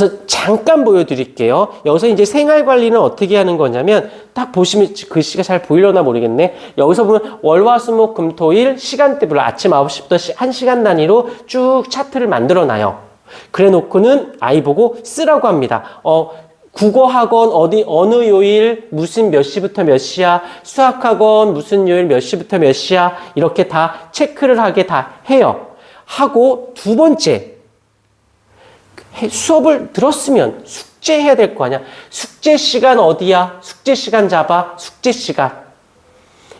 그래서 잠깐 보여드릴게요. 여기서 이제 생활 관리는 어떻게 하는 거냐면 딱 보시면 글씨가 잘 보이려나 모르겠네. 여기서 보면 월화수목 금토일 시간대별로 아침 9시부터 1시간 단위로 쭉 차트를 만들어 놔요. 그래 놓고는 아이 보고 쓰라고 합니다. 어, 국어 학원 어디 어느 요일 무슨 몇 시부터 몇 시야 수학 학원 무슨 요일 몇 시부터 몇 시야 이렇게 다 체크를 하게 다 해요. 하고 두 번째 해- 수업을 들었으면 숙제해야 될 거 아니야. 숙제 시간 어디야? 숙제 시간 잡아. 숙제 시간.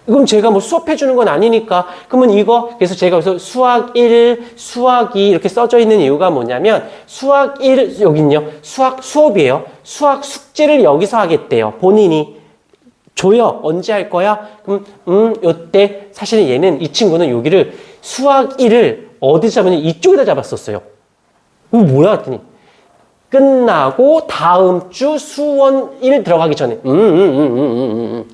그럼 제가 뭐 수업해 주는 건 아니니까. 그러면 이거 그래서 제가 그래서 수학 1, 수학 2 이렇게 써져 있는 이유가 뭐냐면 수학 1 여긴요. 수학 수업이에요. 수학 숙제를 여기서 하겠대요. 본인이 줘요. 언제 할 거야? 그럼 음, 요때 사실은 얘는 이 친구는 여기를 수학 1을 어디 잡으냐 이쪽에다 잡았었어요. 이거 뭐야 했더니 끝나고 다음 주 수원 1 들어가기 전에 음, 음, 음, 음, 음, 음.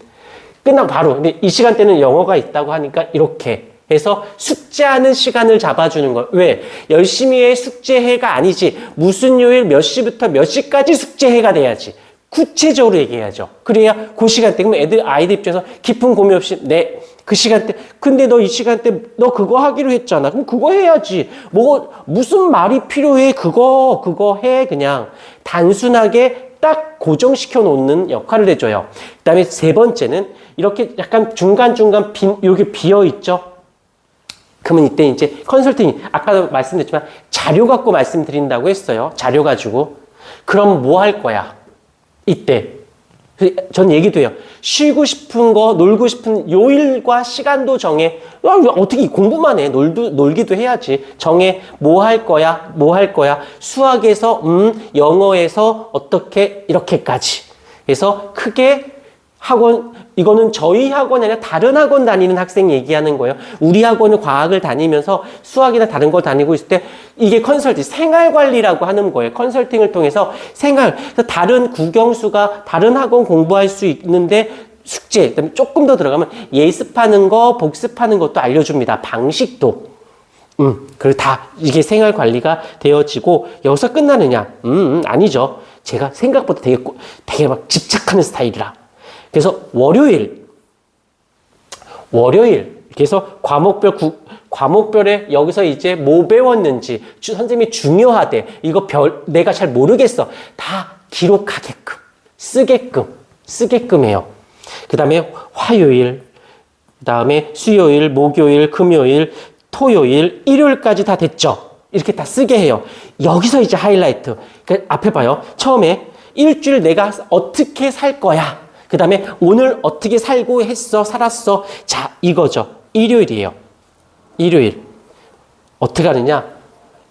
끝나고 바로 근데 이 시간대는 영어가 있다고 하니까 이렇게 해서 숙제하는 시간을 잡아주는 거. 왜? 열심히 해 숙제해가 아니지. 무슨 요일 몇 시부터 몇 시까지 숙제해가 돼야지. 구체적으로 얘기해야죠. 그래야 그 시간대, 그러면 애들, 아이들 입장에서 깊은 고민 없이, 네, 그 시간대, 근데 너 이 시간대 너 그거 하기로 했잖아. 그럼 그거 해야지. 뭐, 무슨 말이 필요해. 그거, 그거 해. 그냥 단순하게 딱 고정시켜 놓는 역할을 해줘요. 그 다음에 세 번째는 이렇게 약간 중간중간 빈, 여기 비어 있죠? 그러면 이때 이제 컨설팅, 아까도 말씀드렸지만 자료 갖고 말씀드린다고 했어요. 자료 가지고. 그럼 뭐 할 거야? 이때. 전 얘기도 해요. 쉬고 싶은 거, 놀고 싶은 요일과 시간도 정해. 야, 어떻게 공부만 해? 놀도, 놀기도 해야지. 정해. 뭐 할 거야? 뭐 할 거야? 수학에서, 음, 영어에서 어떻게, 이렇게까지. 그래서 크게 학원, 이거는 저희 학원이 아니라 다른 학원 다니는 학생 얘기하는 거예요. 우리 학원은 과학을 다니면서 수학이나 다른 걸 다니고 있을 때 이게 컨설팅, 생활 관리라고 하는 거예요. 컨설팅을 통해서 생활, 다른 국영수가 다른 학원 공부할 수 있는데 숙제, 그다음에 조금 더 들어가면 예습하는 거, 복습하는 것도 알려줍니다. 방식도. 음, 그리고 다 이게 생활 관리가 되어지고 여기서 끝나느냐? 음, 음, 아니죠. 제가 생각보다 되게 꼬- 되게 막 집착하는 스타일이라. 그래서 월요일, 월요일. 그래서 과목별 구, 과목별에 여기서 이제 뭐 배웠는지 주, 선생님이 중요하대. 이거 별 내가 잘 모르겠어. 다 기록하게끔 쓰게끔 쓰게끔 해요. 그다음에 화요일, 그다음에 수요일, 목요일, 금요일, 토요일, 일요일까지 다 됐죠. 이렇게 다 쓰게 해요. 여기서 이제 하이라이트. 그 앞에 봐요. 처음에 일주일 내가 어떻게 살 거야. 그 다음에 오늘 어떻게 살고 했어, 살았어. 자, 이거죠. 일요일이에요. 일요일. 어떻게 하느냐?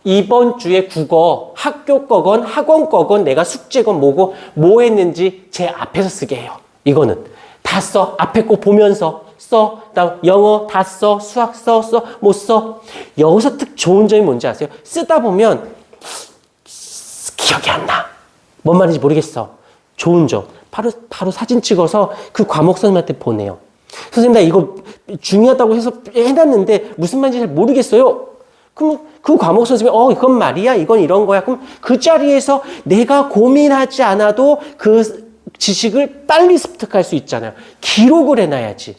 이번 주에 국어 학교 거건 학원 거건 내가 숙제건 뭐고 뭐 했는지 제 앞에서 쓰게 해요. 이거는 다 써. 앞에 거 보면서 써. 그다음 영어 다 써. 수학 써. 써. 못 써. 여기서 특 좋은 점이 뭔지 아세요? 쓰다 보면 기억이 안 나. 뭔 말인지 모르겠어. 좋은 점. 바로, 바로 사진 찍어서 그 과목 선생님한테 보내요. 선생님, 나 이거 중요하다고 해서 해놨는데 무슨 말인지 잘 모르겠어요. 그럼 그 과목 선생님이, 어, 이건 말이야. 이건 이런 거야. 그럼 그 자리에서 내가 고민하지 않아도 그 지식을 빨리 습득할 수 있잖아요. 기록을 해놔야지.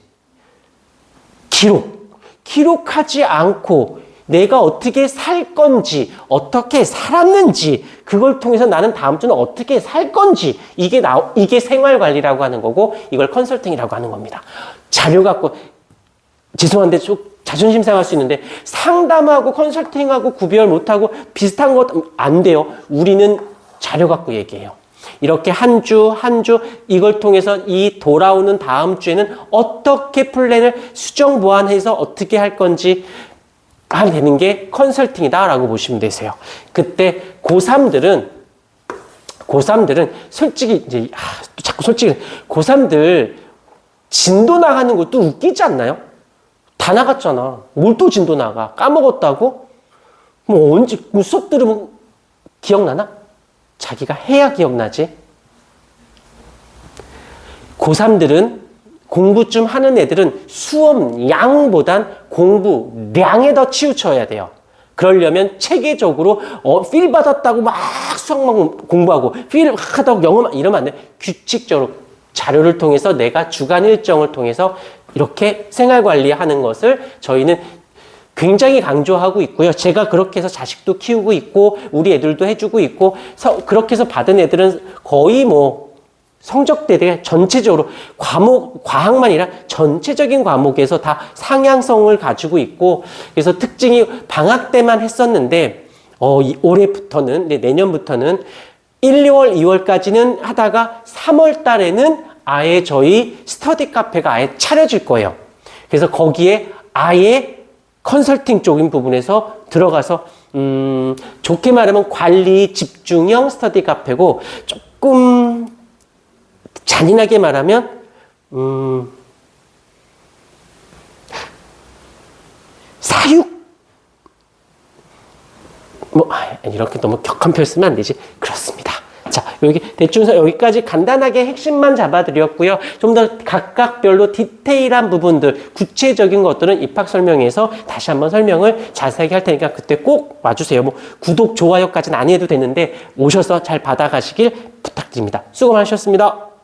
기록. 기록하지 않고 내가 어떻게 살 건지, 어떻게 살았는지, 그걸 통해서 나는 다음 주는 어떻게 살 건지, 이게 나, 이게 생활 관리라고 하는 거고, 이걸 컨설팅이라고 하는 겁니다. 자료 갖고, 죄송한데 좀 자존심 상할 수 있는데, 상담하고 컨설팅하고 구별 못하고 비슷한 것 안 돼요. 우리는 자료 갖고 얘기해요. 이렇게 한 주, 한 주, 이걸 통해서 이 돌아오는 다음 주에는 어떻게 플랜을 수정 보완해서 어떻게 할 건지 하면 되는 게 컨설팅이다라고 보시면 되세요. 그때 고3들은 고3들은 솔직히 이제 아, 또 자꾸 솔직히 고3들 진도 나가는 것도 웃기지 않나요? 다 나갔잖아. 뭘 또 진도 나가? 까먹었다고? 뭐 언제 뭐 수업 들으면 기억나나? 자기가 해야 기억나지. 고3들은 공부 좀 하는 애들은 수업 양보단 공부량에 더 치우쳐야 돼요. 그러려면 체계적으로 어, 필 받았다고 막 수학만 공부하고 필 하다고 영어만 이러면 안 돼. 규칙적으로 자료를 통해서 내가 주간 일정을 통해서 이렇게 생활 관리하는 것을 저희는 굉장히 강조하고 있고요. 제가 그렇게 해서 자식도 키우고 있고 우리 애들도 해주고 있고 서- 그렇게 해서 받은 애들은 거의 뭐 성적 대대 전체적으로 과목 과학만 아니라 전체적인 과목에서 다 상향성을 가지고 있고 그래서 특징이 방학 때만 했었는데 어, 이- 올해부터는 네, 내년부터는 1, 2월, 2월까지는 하다가 3월 달에는 아예 저희 스터디 카페가 아예 차려질 거예요. 그래서 거기에 아예 컨설팅 쪽인 부분에서 들어가서 음, 좋게 말하면 관리 집중형 스터디 카페고 조금 잔인하게 말하면 음, 사육 뭐 아, 이렇게 너무 격한 표현 쓰면 안 되지 그렇습니다. 자 여기 대충 서 여기까지 간단하게 핵심만 잡아드렸고요. 좀 더 각각별로 디테일한 부분들 구체적인 것들은 입학 설명에서 다시 한번 설명을 자세하게 할 테니까 그때 꼭 와주세요. 뭐 구독 좋아요까지는 안 해도 되는데 오셔서 잘 받아가시길 부탁드립니다. 수고 많으셨습니다.